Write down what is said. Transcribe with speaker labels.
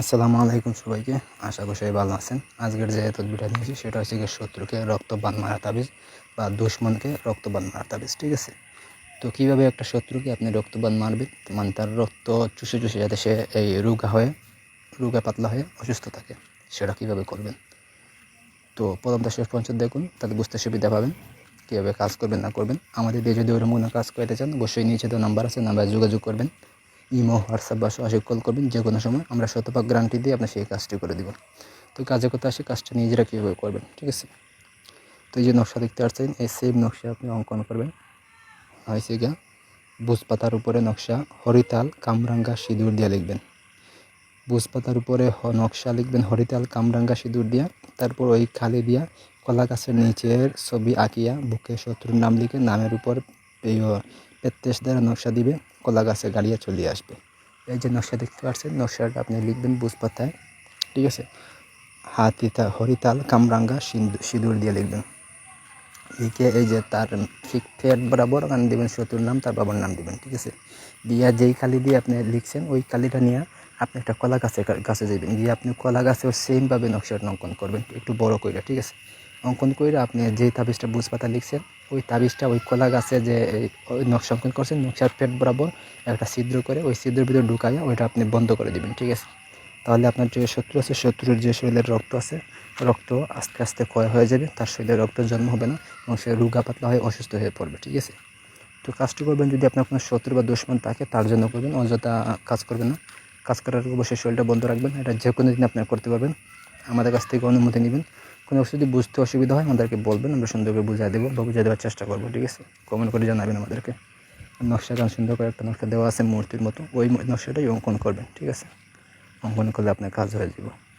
Speaker 1: আসসালামু আলাইকুম সবাইকে। আশা করি সবাই ভালো আছেন। আজকের যে তদবিটা নিয়েছি, সেটা হচ্ছে গিয়ে শত্রুকে রক্তবান মারা তাবিজ বা দুশ্মনকে রক্তবান মারা তাবিজ, ঠিক আছে? তো কীভাবে একটা শত্রুকে আপনি রক্তবান মারবেন? মানে তার রক্ত চুষে চুষে যাতে সে এই রোগা হয়ে, রোগা পাতলা হয়ে অসুস্থ থাকে, সেটা কীভাবে করবেন? তো প্রথম শেষ পর্যন্ত দেখুন, তাতে বুঝতে সুবিধা পাবেন কীভাবে কাজ করবেন, না করবেন। আমাদের দিয়ে যদি ওরকম কোনো কাজ করতে চান, অবশ্যই নিচে তো নাম্বার আছে, নাম্বারে যোগাযোগ করবেন। ইমো, হোয়াটসঅ্যাপ বা সরাসরি কল করবেন, যে কোনো সময় আমরা শতভাগ গ্যারান্টি দিয়ে আপনার সেই কাজটি করে দেব। তো কাজে কথা আসে, কাজটা নিজেরা কীভাবে করবেন, ঠিক আছে? তো এই যে নকশা দেখতে পাচ্ছেন, এই সেম নকশা আপনি অঙ্কন করবেন। হয়েছে গিয়া বুজ পাতার উপরে নকশা, হরিতাল, কামরাঙ্গা, সিঁদুর দিয়ে লিখবেন। বুজ পাতার উপরে নকশা লিখবেন, হরিতাল, কামরাঙ্গা, সিঁদুর দিয়া। তারপর ওই খালি দিয়া কলা গাছের নিচের ছবি আঁকিয়া বুকে শত্রুর নাম লিখে, নামের উপর এই পেত্তেশ দ্বারা নকশা দিবে। কলা গাছে গাড়িয়া চলে আসবে। এই যে নকশা দেখতে পাচ্ছেন নকশাটা আপনি লিখবেন বুজ পাতায় ঠিক আছে? হাতিতা হরিতাল, কামরাঙ্গা সিঁদুর দিয়ে লিখবেন। লিখে এই যে তার ঠিক ফেট বরাবর ওখানে দেবেন, শত্রুর নাম, তার বাবার নাম দিবেন, ঠিক আছে? দিয়া যেই কালি দিয়ে আপনি লিখছেন, ওই কালিটা নিয়ে আপনি একটা কলা গাছে গাছে যাবেন গিয়ে আপনি কলা গাছেও সেমভাবে নকশাটা অঙ্কন করবেন, একটু বড় করে ঠিক আছে? অঙ্কন করে আপনি যে তাবিজটা বুঝ পাতা লিখছেন, ওই তাবিজটা, ওই কলা গাছে যে ওই নকশা অঙ্কন করছেন, নকশার পেট বরাবর একটা ছিদ্র করে ওই ছিদ্রের ভিতরে ঢুকাইয়া ওইটা আপনি বন্ধ করে দিবেন, ঠিক আছে? তাহলে আপনার যে শত্রু আছে, শত্রুর যে শরীরের রক্ত আছে, রক্ত আস্তে আস্তে ক্ষয় হয়ে যাবে, তার শরীরে রক্ত জন্ম হবে না এবং সে রোগা পাতলা হয়ে অসুস্থ হয়ে পড়বে, ঠিক আছে? তো কাজটি করবেন, যদি আপনার কোনো শত্রু বা দুশ্মন থাকে, তার জন্য করবেন, অযথা কাজ করবেন না। কাজ করার অবশ্যই শরীরটা বন্ধ রাখবেন, এটা যে কোনো দিন আপনার করতে পারবেন। আমাদের কাছ থেকে অনুমতি নেবেন। কোনো কিছু যদি বুঝতে অসুবিধা হয় আমাদেরকে বলবেন, আমরা সুন্দর করে বুঝিয়ে দেবো বা বুঝিয়ে দেওয়ার চেষ্টা করব, ঠিক আছে? কমেন্ট করে জানাবেন আমাদেরকে। নকশা গান সুন্দর করে একটা নকশা দেওয়া আছে মূর্তির মতো, ওই নকশাটাই অঙ্কন করবেন, ঠিক আছে? অঙ্কন করলে আপনার কাজ হয়ে যাবে।